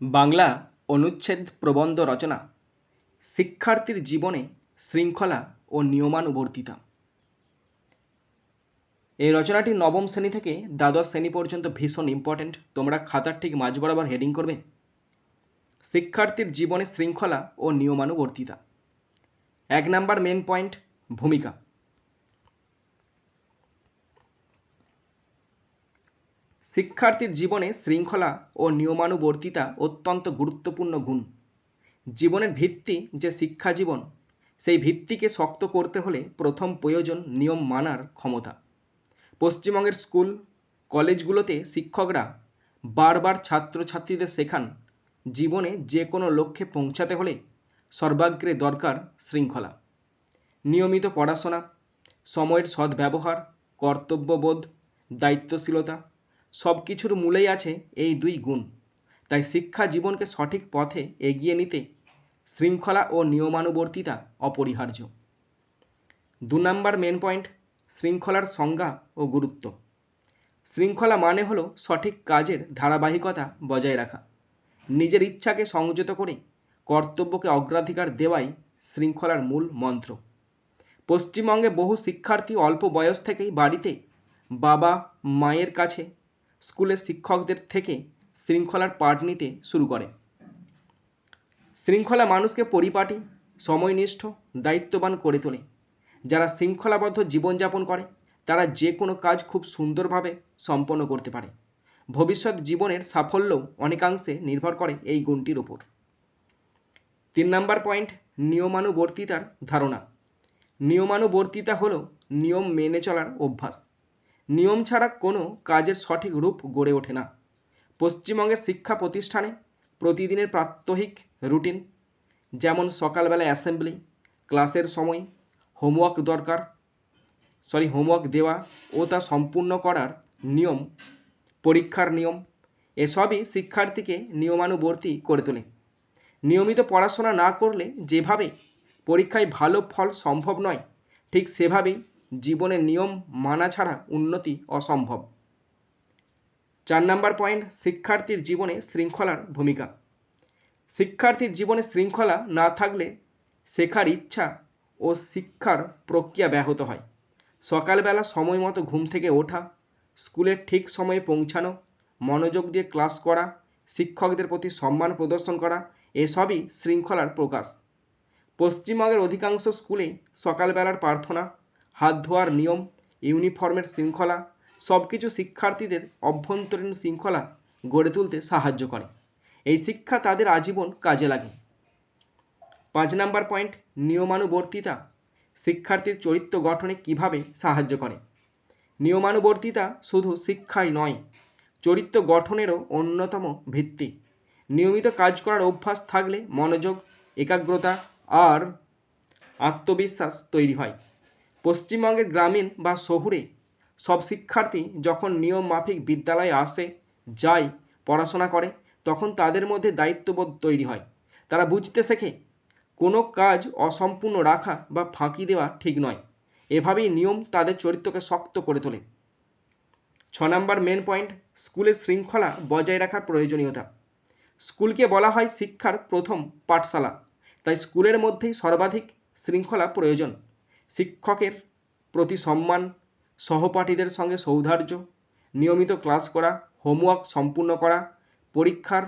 বাংলা অনুচ্ছেদ প্রবন্ধ রচনা, শিক্ষার্থীর জীবনে শৃঙ্খলা ও নিয়মানুবর্তিতা। এই রচনাটি নবম শ্রেণি থেকে দ্বাদশ শ্রেণি পর্যন্ত ভীষণ ইম্পর্ট্যান্ট তোমরা খাতার ঠিক মাঝ বরাবর হেডিং করবে। শিক্ষার্থীর জীবনে শৃঙ্খলা ও নিয়মানুবর্তিতা। এক নাম্বার মেন পয়েন্ট ভূমিকা। শিক্ষার্থীর জীবনে শৃঙ্খলা ও নিয়মানুবর্তিতা অত্যন্ত গুরুত্বপূর্ণ গুণ। জীবনের ভিত্তি যে শিক্ষা জীবন সেই ভিত্তিকে শক্ত করতে হলে প্রথম প্রয়োজন নিয়ম মানার ক্ষমতা। পশ্চিমবঙ্গের স্কুল, কলেজগুলোতে শিক্ষকরা বারবার ছাত্রছাত্রীদের শেখান, জীবনে যে কোনো লক্ষ্যে পৌঁছাতে হলে সর্বাগ্রে দরকার শৃঙ্খলা। নিয়মিত পড়াশোনা, সময়ের সদ্ব্যবহার, কর্তব্যবোধ, দায়িত্বশীলতা সব কিছুর মূলেই আছে এই দুই গুণ। তাই শিক্ষা জীবনকে সঠিক পথে এগিয়ে নিতে শৃঙ্খলা ও নিয়মানুবর্তিতা অপরিহার্য। দু নম্বর মেন পয়েন্ট শৃঙ্খলার সংজ্ঞা ও গুরুত্ব। শৃঙ্খলা মানে হলো সঠিক কাজের ধারাবাহিকতা বজায় রাখা। নিজের ইচ্ছাকে সংযত করে কর্তব্যকে অগ্রাধিকার দেওয়াই শৃঙ্খলার মূল মন্ত্র। পশ্চিমবঙ্গে বহু শিক্ষার্থী অল্প বয়স থেকেই বাড়িতে বাবা, মায়ের কাছে স্কুলের শিক্ষকদের থেকে শৃঙ্খলার পাঠ নিতে শুরু করে। শৃঙ্খলা মানুষকে পরিপাটি, সময়নিষ্ঠ, দায়িত্ববান করে তোলে। যারা শৃঙ্খলাবদ্ধ জীবনযাপন করে, তারা যে কোনো কাজ খুব সুন্দরভাবে সম্পন্ন করতে পারে। ভবিষ্যৎ জীবনের সাফল্য অনেকাংশে নির্ভর করে এই গুণটির উপর। তিন নাম্বার পয়েন্ট, নিয়মানুবর্তিতার ধারণা। নিয়মানুবর্তিতা হলো নিয়ম মেনে চলার অভ্যাস। নিয়ম ছাড়া কোনো কাজের সঠিক রূপ গড়ে ওঠে না। পশ্চিমবঙ্গের শিক্ষা প্রতিষ্ঠানে প্রতিদিনের প্রাত্যহিক রুটিন, যেমন সকালবেলা অ্যাসেম্বলি ক্লাসের সময় হোমওয়ার্ক দরকার সরি হোমওয়ার্ক দেওয়া ও তা সম্পূর্ণ করার নিয়ম, পরীক্ষার নিয়ম, এসবই শিক্ষার্থীকে নিয়মানুবর্তী করে তোলে। নিয়মিত পড়াশোনা না করলে যেভাবে পরীক্ষায় ভালো ফল সম্ভব নয়, ঠিক সেভাবেই জীবনের নিয়ম মানা ছাড়া উন্নতি অসম্ভব। চার নাম্বার পয়েন্ট শিক্ষার্থীর জীবনে শৃঙ্খলার ভূমিকা। শিক্ষার্থীর জীবনে শৃঙ্খলা না থাকলে শেখার ইচ্ছা ও শিক্ষার প্রক্রিয়া ব্যাহত হয়। সকালবেলা সময় মতো ঘুম থেকে ওঠা, স্কুলের ঠিক সময়ে পৌঁছানো, মনোযোগ দিয়ে ক্লাস করা, শিক্ষকদের প্রতি সম্মান প্রদর্শন করা, এসবই শৃঙ্খলার প্রকাশ। পশ্চিমবঙ্গের অধিকাংশ স্কুলে সকালবেলার প্রার্থনা হাত ধোয়ার নিয়ম, ইউনিফর্মের শৃঙ্খলা সব কিছু শিক্ষার্থীদের অভ্যন্তরীণ শৃঙ্খলা গড়ে তুলতে সাহায্য করে। এই শিক্ষা তাদের আজীবন কাজে লাগে। পাঁচ নাম্বার পয়েন্ট, নিয়মানুবর্তিতা। শিক্ষার্থীর চরিত্র গঠনে কীভাবে সাহায্য করে? নিয়মানুবর্তিতা শুধু শিক্ষাই নয়, চরিত্র গঠনেরও অন্যতম ভিত্তি। নিয়মিত কাজ করার অভ্যাস থাকলে মনোযোগ, একাগ্রতা আর আত্মবিশ্বাস তৈরি হয়। পশ্চিমবঙ্গের গ্রামীণ বা শহুরে সব শিক্ষার্থী যখন নিয়ম মাফিক বিদ্যালয়ে আসে, যায়, পড়াশোনা করে, তখন তাদের মধ্যে দায়িত্ববোধ তৈরি হয়। তারা বুঝতে শেখে, কোনো কাজ অসম্পূর্ণ রাখা বা ফাঁকি দেওয়া ঠিক নয়। এভাবেই নিয়ম তাদের চরিত্রকে শক্ত করে তোলে। ছ নম্বর মেন পয়েন্ট স্কুলের শৃঙ্খলা বজায় রাখার প্রয়োজনীয়তা। স্কুলকে বলা হয় শিক্ষার প্রথম পাঠশালা। তাই স্কুলের মধ্যেই সর্বাধিক শৃঙ্খলা প্রয়োজন। শিক্ষকের প্রতি সম্মান, সহপাঠীদের সঙ্গে সৌহার্দ্য, নিয়মিত ক্লাস করা, হোমওয়ার্ক সম্পূর্ণ করা, পরীক্ষার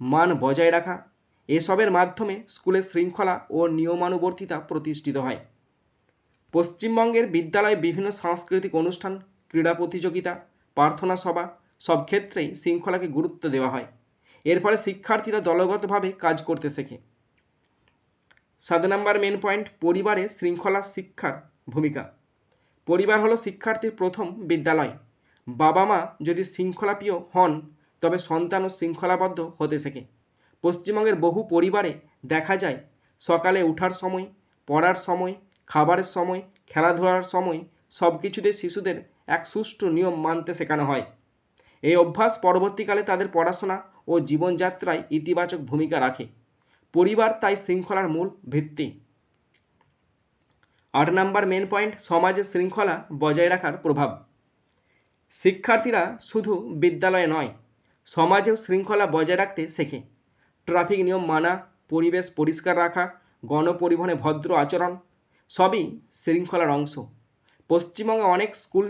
মান বজায় রাখা, এসবের মাধ্যমে স্কুলের শৃঙ্খলা ও নিয়মানুবর্তিতা প্রতিষ্ঠিত হয়। পশ্চিমবঙ্গের বিদ্যালয়ে বিভিন্ন সাংস্কৃতিক অনুষ্ঠান, ক্রীড়া প্রতিযোগিতা, প্রার্থনা সভা, সব ক্ষেত্রেই শৃঙ্খলাকে গুরুত্ব দেওয়া হয়। এর ফলে শিক্ষার্থীরা দলগতভাবে কাজ করতে শেখে। সাত নম্বর মেন পয়েন্ট পরিবারে শৃঙ্খলা শিক্ষার ভূমিকা। পরিবার হলো শিক্ষার্থীর প্রথম বিদ্যালয়। বাবা মা যদি শৃঙ্খলাপ্রিয় হন, তবে সন্তানও শৃঙ্খলাবদ্ধ হতে শেখে। পশ্চিমবঙ্গের বহু পরিবারে দেখা যায়, সকালে ওঠার সময়, পড়ার সময়, খাবারের সময়, খেলাধুলার সময় সব কিছুতে শিশুদের এক সুষ্ঠু নিয়ম মানতে শেখানো হয়। এই অভ্যাস পরবর্তীকালে তাদের পড়াশোনা ও জীবনযাত্রায় ইতিবাচক ভূমিকা রাখে। পরিবার তাই শৃঙ্খলার মূল ভিত্তি। আট নাম্বার মেন পয়েন্ট সমাজের শৃঙ্খলা বজায় রাখার প্রভাব। শিক্ষার্থীরা শুধু বিদ্যালয়ে নয়, সমাজেও শৃঙ্খলা বজায় রাখতে শেখে। ট্রাফিক নিয়ম মানা, পরিবেশ পরিষ্কার রাখা, গণপরিবহনে ভদ্র আচরণ, সবই শৃঙ্খলার অংশ। পশ্চিমবঙ্গে অনেক স্কুল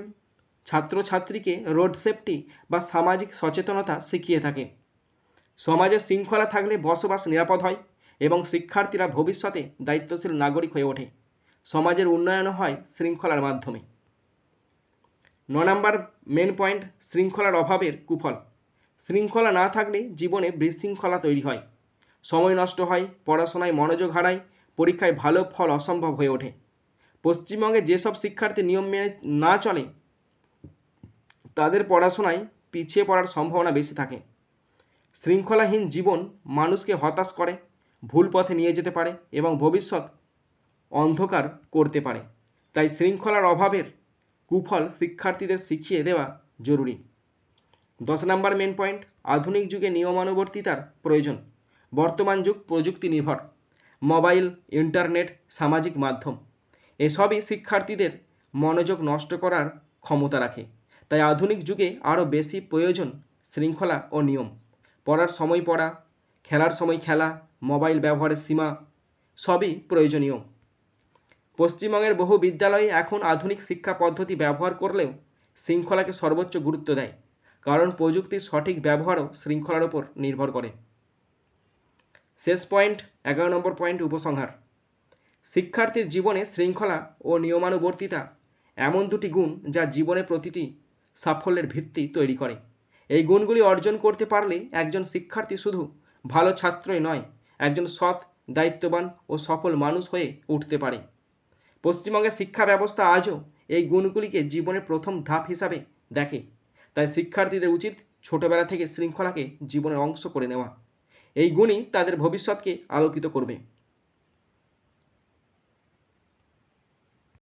ছাত্রছাত্রীকে রোড সেফটি বা সামাজিক সচেতনতা শিখিয়ে থাকে। সমাজে শৃঙ্খলা থাকলে বসবাস নিরাপদ হয়। এবং শিক্ষার্থীরা ভবিষ্যতে দায়িত্বশীল নাগরিক হয়ে ওঠে। সমাজের উন্নয়নও হয় শৃঙ্খলার মাধ্যমে। ন নম্বর মেন পয়েন্ট শৃঙ্খলার অভাবের কুফল। শৃঙ্খলা না থাকলে জীবনে বিশৃঙ্খলা তৈরি হয়। সময় নষ্ট হয়, পড়াশোনায় মনোযোগ হারায়, পরীক্ষায় ভালো ফল অসম্ভব হয়ে ওঠে। পশ্চিমবঙ্গে যেসব শিক্ষার্থী নিয়ম মেনে না চলে, তাদের পড়াশোনায় পিছিয়ে পড়ার সম্ভাবনা বেশি থাকে। শৃঙ্খলাহীন জীবন মানুষকে হতাশ করে ভুল পথে নিয়ে যেতে পারে এবং ভবিষ্যৎ অন্ধকার করতে পারে। তাই শৃঙ্খলার অভাবের কুফল শিক্ষার্থীদের শিখিয়ে দেওয়া জরুরি। দশ নম্বর মেন পয়েন্ট আধুনিক যুগে নিয়মানুবর্তিতার প্রয়োজন। বর্তমান যুগ প্রযুক্তি নির্ভর। মোবাইল, ইন্টারনেট, সামাজিক মাধ্যম, এসবই শিক্ষার্থীদের মনোযোগ নষ্ট করার ক্ষমতা রাখে। তাই আধুনিক যুগে আরও বেশি প্রয়োজন শৃঙ্খলা ও নিয়ম। পড়ার সময় পড়া খেলার সময় খেলা, মোবাইল ব্যবহারের সীমা, সবই প্রয়োজনীয়। পশ্চিমবঙ্গের বহু বিদ্যালয়ে এখন আধুনিক শিক্ষা পদ্ধতি ব্যবহার করলেও শৃঙ্খলাকে সর্বোচ্চ গুরুত্ব দেয়, কারণ প্রযুক্তির সঠিক ব্যবহারও শৃঙ্খলার উপর নির্ভর করে। শেষ পয়েন্ট, এগারো নম্বর পয়েন্ট, উপসংহার। শিক্ষার্থীর জীবনে শৃঙ্খলা ও নিয়মানুবর্তিতা এমন দুটি গুণ যা জীবনে প্রতিটি সাফল্যের ভিত্তি তৈরি করে। এই গুণগুলি অর্জন করতে পারলে একজন শিক্ষার্থী শুধু ভালো ছাত্রই নয়, একজন সৎ, দায়িত্ববান ও সফল মানুষ হয়ে উঠতে পারে। পশ্চিমবঙ্গের শিক্ষা ব্যবস্থা আজও এই গুণগুলিকে জীবনের প্রথম ধাপ হিসাবে দেখে। তাই শিক্ষার্থীদের উচিত ছোটবেলা থেকে শৃঙ্খলাকে জীবনের অংশ করে নেওয়া। এই গুণই তাদের ভবিষ্যৎকে আলোকিত করবে।